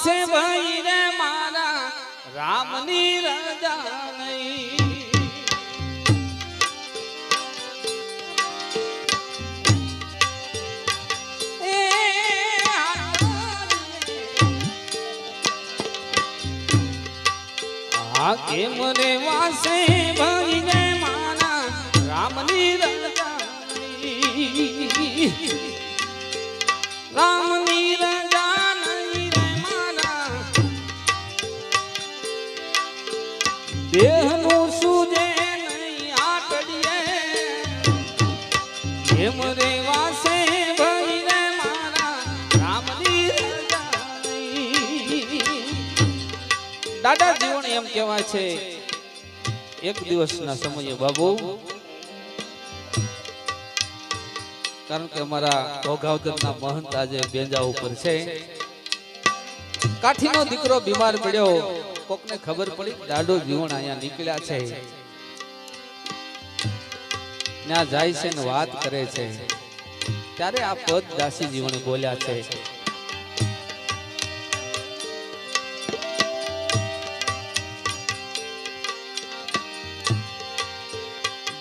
વાસે ભાઈ રે મારા રામની રજા નહીં કેમ રે વાસે ભાઈ રે મારા રામની રજા. રામની રજા દેહનું સૂજે નહીં આટડીએ. કેમ રે વાસે મારા રામની દાદા જીવન એમ કહેવાય છે, એક દિવસના સમયે બાબુ, કારણ કે અમારા ભોગાવદરના મહંત આજે બેંજા ઉપર છે. કાઠીનો દીકરો બીમાર પડ્યો. કોકને ખબર પડી દાડો જીવણ અહીંયા નીકળ્યા છે. ત્યાં જાય છે ને વાત કરે છે. ત્યારે આ પદ દાસી જીવણ બોલ્યા છે.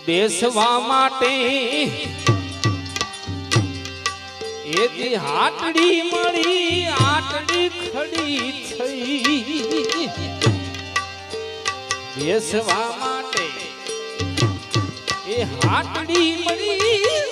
બેસવા માટે એથી હાટડી મળી, આટડી ખડી થઈ. બેસવા માટે. એ હાટડી મળી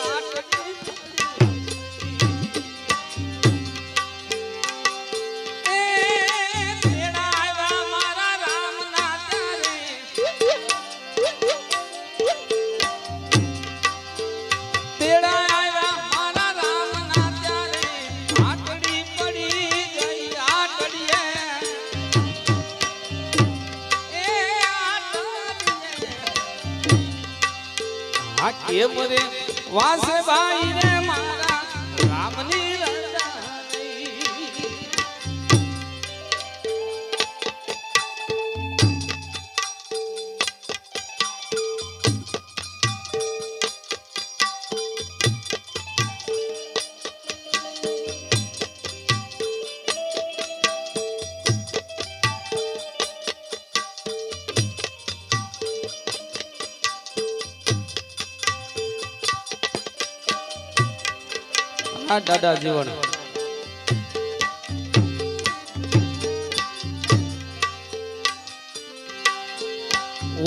આ દાદા જીવન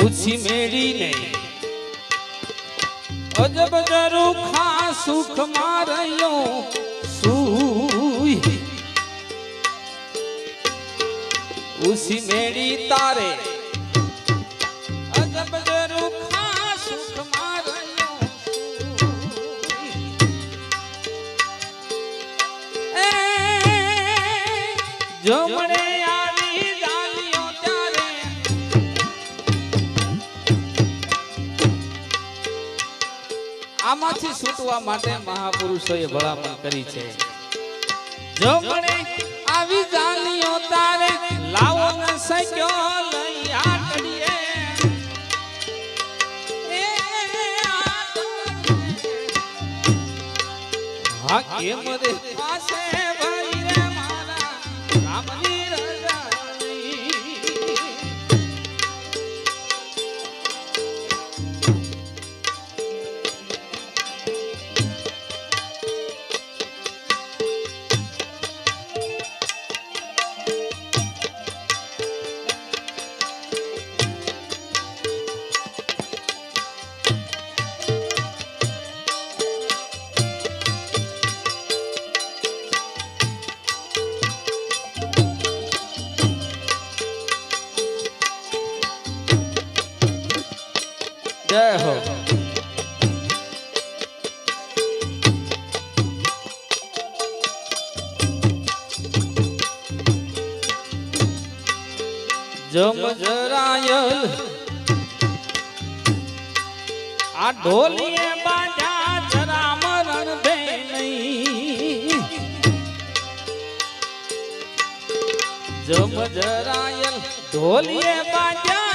ઓછી મેળીને અજબ જરું ખા સુખ માર્યો સુઈ. ઉસી મેળી તારે જમણે આવી જાલિયો ત્યારે. આમાંથી છૂટવા માટે મહાપુરુષોએ ભલામણ કરી છે. જમણે આવી જાલિયો તારે લાવો ન સક્યો લઈ આટડીએ. હા કેમ રે? પાસે જય હો. જમ આ ઢોલીએ બાજા જરા મરણ દે નહીં. જમ ઢોલીએ બાજા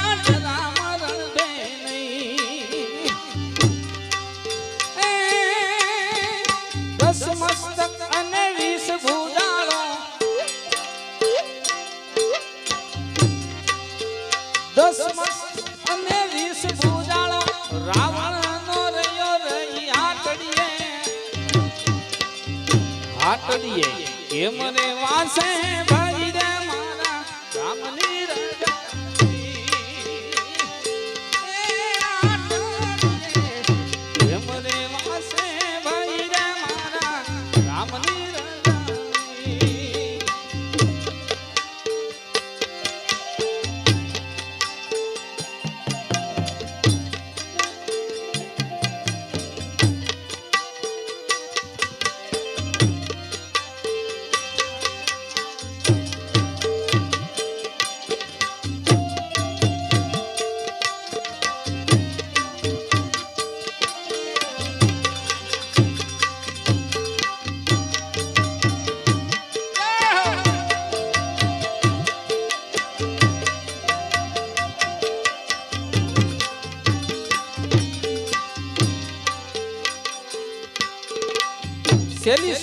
રે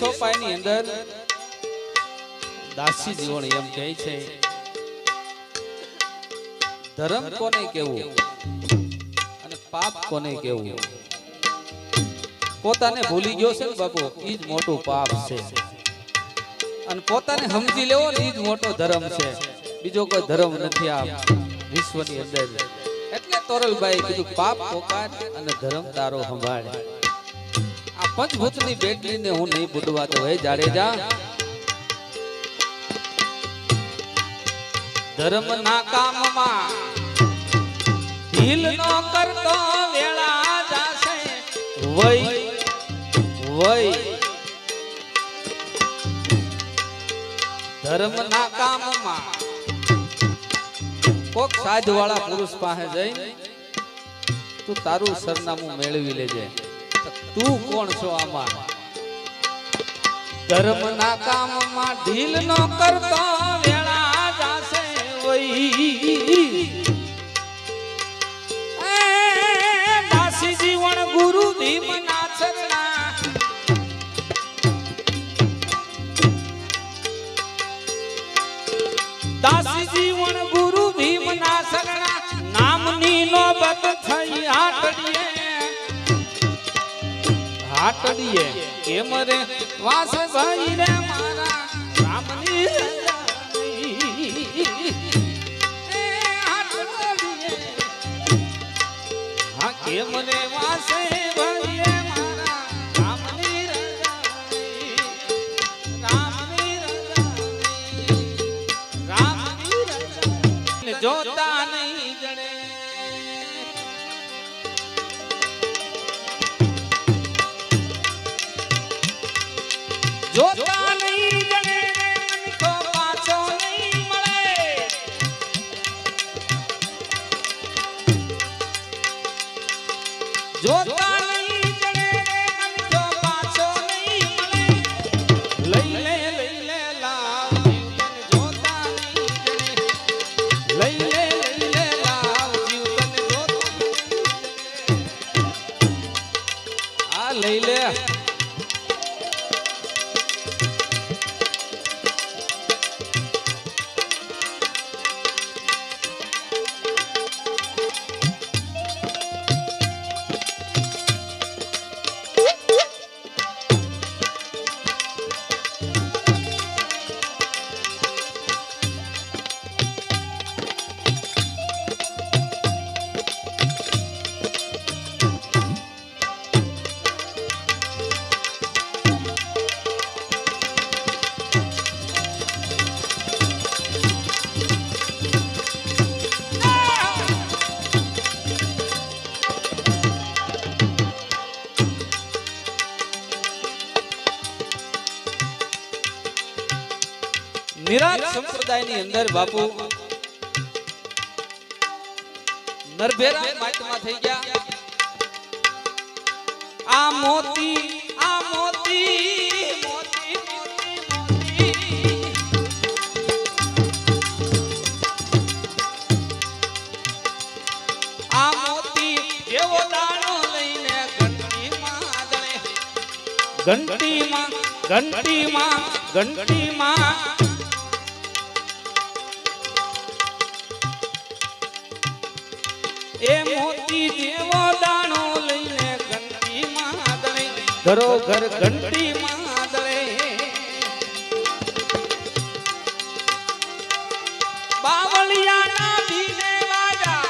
છેલ્લી સોપાઈની અંદર દાસી જીવન એમ કહે છે. ધર્મ કોને કેવું અને પાપ કોને કેવું પોતાને ભૂલી ગયો છે બાપુ એ જ મોટું પાપ છે. અને પોતાને સમજી લેવો ઈ જ મોટો ધર્મ છે. બીજો કોઈ ધર્મ નથી આ વિશ્વની અંદર. એટલે તોરલભાઈ કીધું, પાપ પોકાર અને ધર્મ તારો સંભાળ. પંચભૂતની બેટલીને હું નહીં બુડવા તો હે જાડેજા? ધર્મના કામમાં ઢીલ નો કરતો વેળા જાશે. વય વય ધર્મના કામમાં કોક સાજવાળા પુરુષ પાસે જઈ, તું તારું સરનામું મેળવી લેજે. તું કોણ છો આમાં? ધર્મના કામમાં ઢીલ નો કરતો વેળા જાશે દાસી જીવન ગુરુ ભીમના ચરણા દાસી જીવન ગુરુ ભીમના શરણા નામની નોબત થઈ. હાટડીએ કેમ રે વાસ ભાઈ રે મારા રામની. હા કેમ રે વાસે જોતા સંપ્રદાયની અંદર બાપુ નરભેરા માતમાં થઈ ગયા. આ મોતી આ મોતી ઘંટીમાં ઘંટીમાં ઘંટીમાં એ મોતી જેવો દાણો લઈને ઘંટી માદળે ઘરો ઘર ઘંટી માદળે બાવળિયાના દીને વાજા.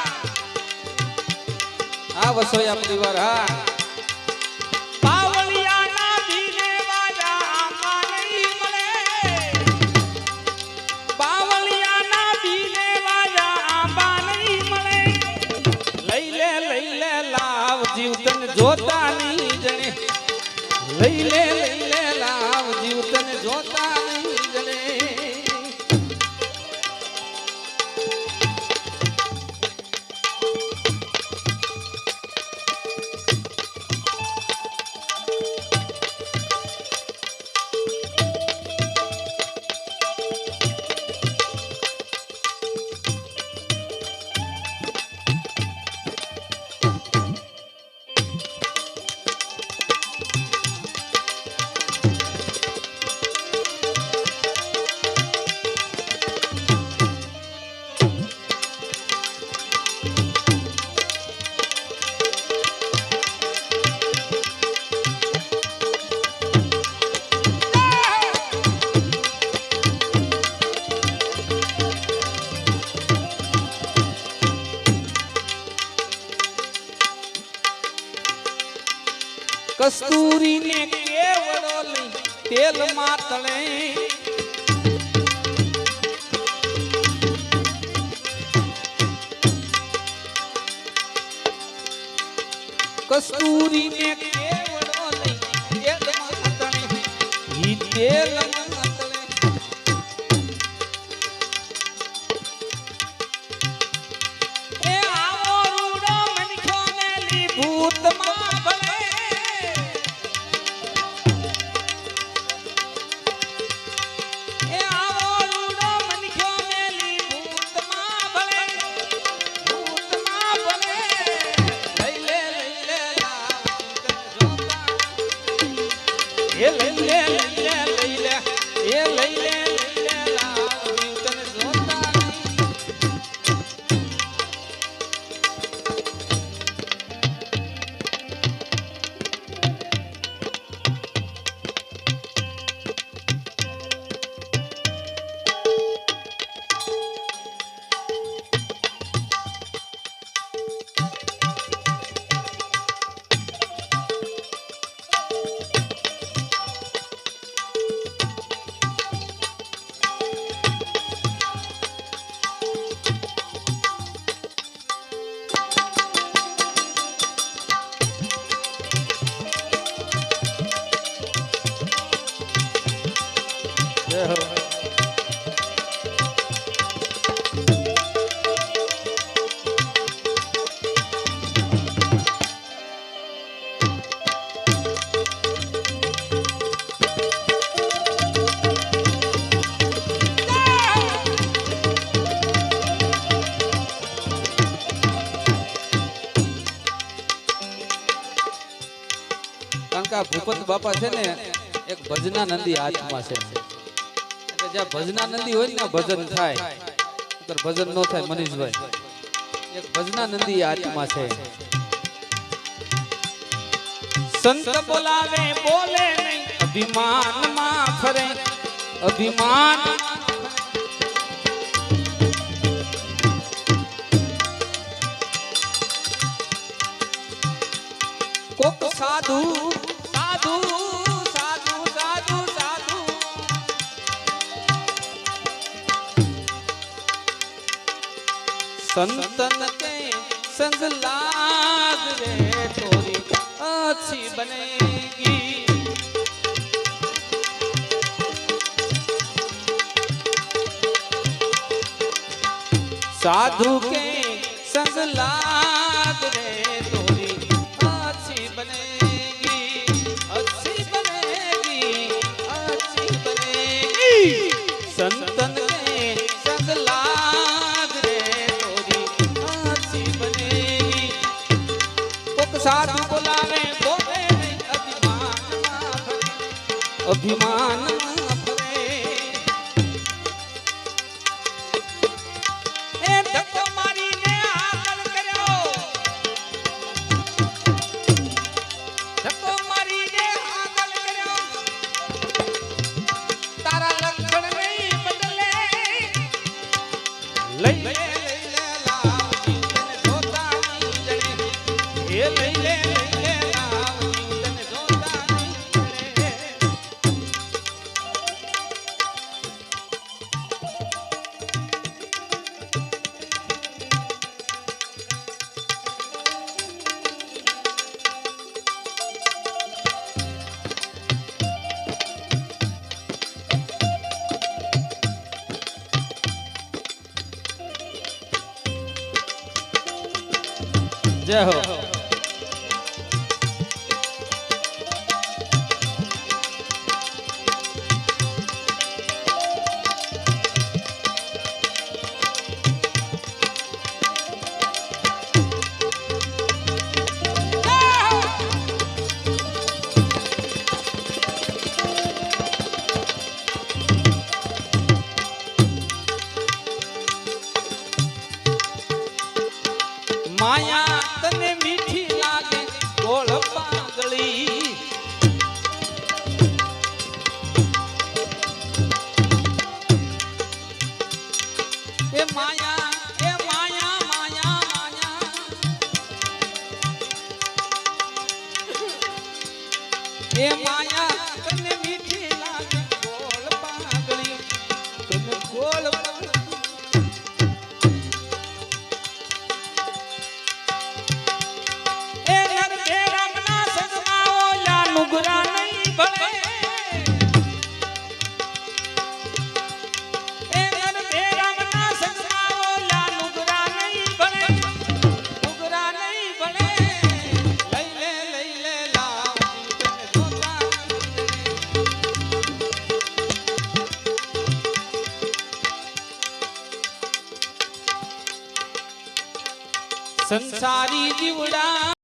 હા. કસ્તુરીને કેવડો લઈ તેલ માતળે કસ્તુરીને કેવડો લઈ તેલ માતળે ઈ તેલ ભૂપત બાપા છે ને એક ભજના નંદી હાથમાં છે. જ્યાં ભજનાનંદી હોય ને ભજન થાય. ભજન ન થાય મનીષભાઈ એક ભજનાનંદી આત્મા છે. સંત બોલાવે, બોલે નહીં. અભિમાનમાં ફરે. અભિમાન. કોક સાધુ સાધુ સંતન તે સંગ લાગ રે તોરી અછી બનેગી. સાધુ કે अभिमान જય હો. માયા તને મીઠી લાગે ગોળ પાગળી.